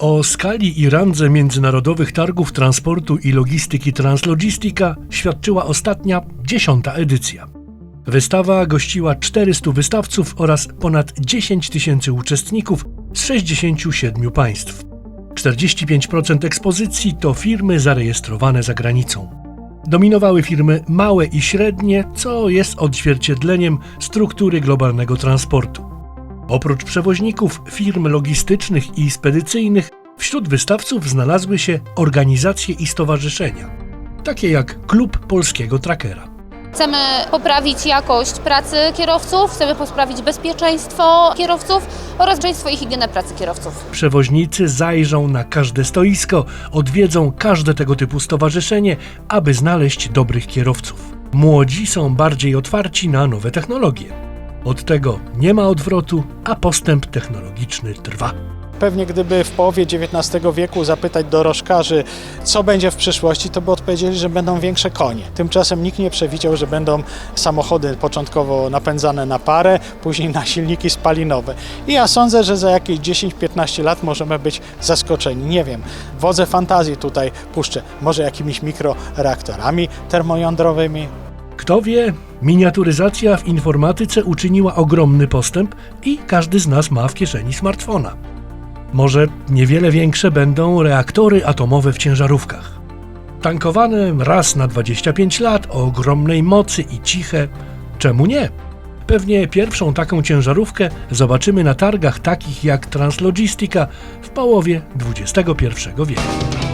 o skali i randze międzynarodowych targów transportu i logistyki Translogistica świadczyła ostatnia, dziesiąta edycja. Wystawa gościła 400 wystawców oraz ponad 10 tysięcy uczestników z 67 państw. 45% ekspozycji to firmy zarejestrowane za granicą. Dominowały firmy małe i średnie, co jest odzwierciedleniem struktury globalnego transportu. Oprócz przewoźników, firm logistycznych i spedycyjnych, wśród wystawców znalazły się organizacje i stowarzyszenia, takie jak Klub Polskiego Trackera. Chcemy poprawić jakość pracy kierowców, chcemy poprawić bezpieczeństwo kierowców oraz bezpieczeństwo i higienę pracy kierowców. Przewoźnicy zajrzą na każde stoisko, odwiedzą każde tego typu stowarzyszenie, aby znaleźć dobrych kierowców. Młodzi są bardziej otwarci na nowe technologie. Od tego nie ma odwrotu, a postęp technologiczny trwa. Pewnie gdyby w połowie XIX wieku zapytać dorożkarzy, co będzie w przyszłości, to by odpowiedzieli, że będą większe konie. Tymczasem nikt nie przewidział, że będą samochody początkowo napędzane na parę, później na silniki spalinowe. I ja sądzę, że za jakieś 10-15 lat możemy być zaskoczeni. Nie wiem, wodze fantazji tutaj puszczę. Może jakimiś mikroreaktorami termojądrowymi, Kto wie, miniaturyzacja w informatyce uczyniła ogromny postęp i każdy z nas ma w kieszeni smartfona. Może niewiele większe będą reaktory atomowe w ciężarówkach. Tankowane raz na 25 lat o ogromnej mocy i ciche, czemu nie? Pewnie pierwszą taką ciężarówkę zobaczymy na targach takich jak Translogistica w połowie XXI wieku.